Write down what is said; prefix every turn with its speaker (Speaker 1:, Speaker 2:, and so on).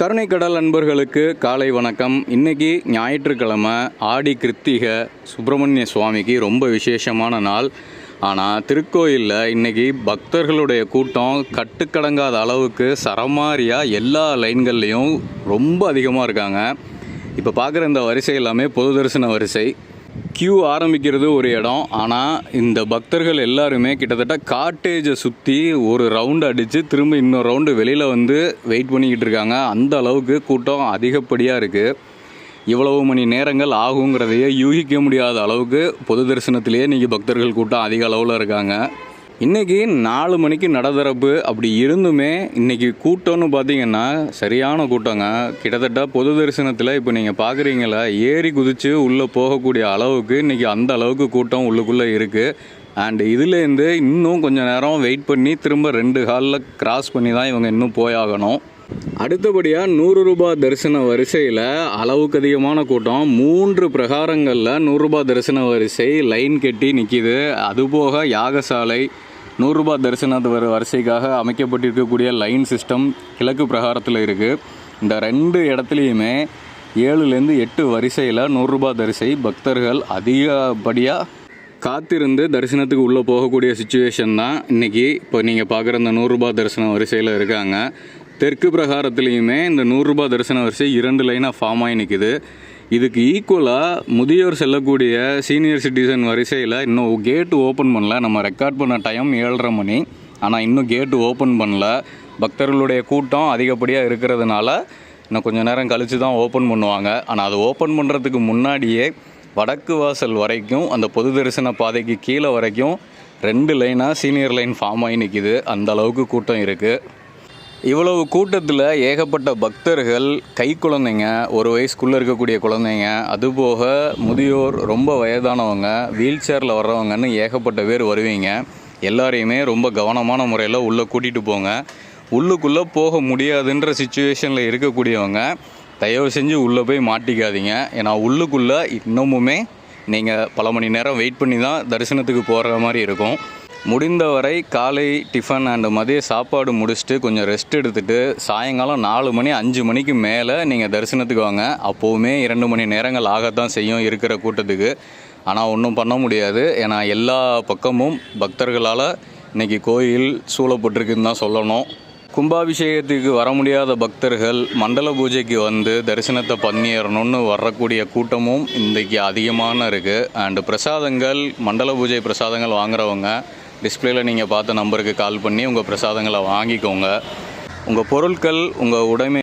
Speaker 1: கருணைக்கடல் அன்பர்களுக்கு காலை வணக்கம். இன்னைக்கு ஞாயிற்றுக்கிழமை ஆடி கிருத்திக சுப்பிரமணிய சுவாமிக்கு ரொம்ப விசேஷமான நாள். ஆனால் திருக்கோயிலில் இன்றைக்கி பக்தர்களுடைய கூட்டம் கட்டுக்கடங்காத அளவுக்கு சரமாரியாக எல்லா லைன்கள்லேயும் ரொம்ப அதிகமாக இருக்காங்க. இப்போ பார்க்குற இந்த வரிசை எல்லாமே பொது தரிசன வரிசை. கியூ ஆரம்பிக்கிறது ஒரு இடம். ஆனால் இந்த பக்தர்கள் எல்லாருமே கிட்டத்தட்ட காட்டேஜை சுற்றி ஒரு ரவுண்டு அடித்து திரும்ப இன்னொரு ரவுண்டு வெளியில் வந்து வெயிட் பண்ணிக்கிட்டு இருக்காங்க. அந்த அளவுக்கு கூட்டம் அதிகப்படியாக இருக்குது இவ்வளவு மணி நேரங்கள் ஆகுங்கிறதையே யூகிக்க முடியாத அளவுக்கு பொது தரிசனத்திலேயே இன்றைக்கி பக்தர்கள் கூட்டம் அதிக அளவில் இருக்காங்க. இன்றைக்கி நாலு மணிக்கு நடதரப்பு அப்படி இருந்துமே இன்றைக்கி கூட்டம்னு பார்த்தீங்கன்னா சரியான கூட்டங்க. கிட்டத்தட்ட பொது தரிசனத்தில் இப்போ நீங்கள் பார்க்குறீங்களா ஏறி குதித்து உள்ளே போகக்கூடிய அளவுக்கு இன்றைக்கி அந்த அளவுக்கு கூட்டம் உள்ளுக்குள்ளே இருக்குது அண்ட் இதுலேருந்து இன்னும் கொஞ்சம் நேரம் வெயிட் பண்ணி திரும்ப ரெண்டு ஹாலில் கிராஸ் பண்ணி தான் இவங்க இன்னும் போயாகணும். அடுத்தபடியாக நூறு ரூபாய் தரிசன வரிசையில் அளவுக்கு அதிகமான கூட்டம். மூன்று பிரகாரங்களில் நூறுரூபா தரிசன வரிசை லைன் கட்டி நிற்கிது அதுபோக யாகசாலை நூறுரூபா தரிசனத்து வர வரிசைக்காக அமைக்கப்பட்டிருக்கக்கூடிய லைன் சிஸ்டம் கிழக்கு பிரகாரத்தில் இருக்குது இந்த ரெண்டு இடத்துலையுமே ஏழுலேருந்து எட்டு வரிசையில் நூறுரூபா தரிசை பக்தர்கள் அதிகப்படியாக காத்திருந்து தரிசனத்துக்கு உள்ளே போகக்கூடிய சுச்சுவேஷன் தான் இன்றைக்கி இப்போ நீங்கள் பார்க்குற இந்த நூறுரூபா தரிசனம் வரிசையில் இருக்காங்க. தெற்கு பிரகாரத்துலேயுமே இந்த நூறுரூபா தரிசன வரிசை இரண்டு லைனாக ஃபார்ம் ஆகி நிற்குது இதுக்கு ஈக்குவலாக முதியோர் செல்லக்கூடிய சீனியர் சிட்டிசன் வரிசையில் இன்னும் கேட்டு ஓப்பன் பண்ணல. நம்ம ரெக்கார்ட் பண்ண டைம் ஏழரை மணி. ஆனால் இன்னும் கேட்டு ஓப்பன் பண்ணல. பக்தர்களுடைய கூட்டம் அதிகப்படியாக இருக்கிறதுனால இன்னும் கொஞ்சம் நேரம் கழித்து தான் ஓப்பன் பண்ணுவாங்க. ஆனால் அது ஓப்பன் பண்ணுறதுக்கு முன்னாடியே வடக்கு வாசல் வரைக்கும் அந்த பொது தரிசன பாதைக்கு கீழே வரைக்கும் ரெண்டு லைனாக சீனியர் லைன் ஃபார்ம் ஆகி நிற்கிது அந்த அளவுக்கு கூட்டம் இருக்குது இவ்வளவு கூட்டத்தில் ஏகப்பட்ட பக்தர்கள் கை குழந்தைங்க ஒரு வயசுக்குள்ளே இருக்கக்கூடிய குழந்தைங்க அதுபோக முதியோர் ரொம்ப வயதானவங்க வீல் சேரில் வர்றவங்கன்னு ஏகப்பட்ட பேர் வருவீங்க. எல்லாரையுமே ரொம்ப கவனமான முறையில் உள்ளே கூட்டிகிட்டு போங்க. உள்ளுக்குள்ளே போக முடியாதுன்ற சுச்சுவேஷனில் இருக்கக்கூடியவங்க தயவு செஞ்சு உள்ளே போய் மாட்டிக்காதீங்க. ஏன்னா உள்ளுக்குள்ளே இன்னமுமே நீங்கள் பல மணி நேரம் வெயிட் பண்ணி தான் தரிசனத்துக்கு போகிற மாதிரி இருக்கும். முடிந்தவரை காலை டிஃபன் அண்ட் மதிய சாப்பாடு முடிச்சுட்டு கொஞ்சம் ரெஸ்ட் எடுத்துகிட்டு சாயங்காலம் நாலு மணி அஞ்சு மணிக்கு மேலே நீங்கள் தரிசனத்துக்கு வாங்க. அப்போவுமே இரண்டு மணி நேரங்கள் ஆகத்தான் செய்யும் இருக்கிற கூட்டத்துக்கு. ஆனால் ஒன்றும் பண்ண முடியாது. ஏன்னா எல்லா பக்கமும் பக்தர்களால் இன்றைக்கி கோயில் சூழப்பட்டிருக்குன்னு தான் சொல்லணும். கும்பாபிஷேகத்துக்கு வர முடியாத பக்தர்கள் மண்டல பூஜைக்கு வந்து தரிசனத்தை பண்ணிடணும்னு வரக்கூடிய கூட்டமும் இன்றைக்கி அதிகமான இருக்குது அண்டு பிரசாதங்கள் மண்டல பூஜை பிரசாதங்கள் வாங்குறவங்க டிஸ்பிளேல நீங்கள் பார்த்த நம்பருக்கு கால் பண்ணி உங்கள் பிரசாதங்களை வாங்கிக்கோங்க. உங்கள் பொருட்கள் உங்கள் உடைமை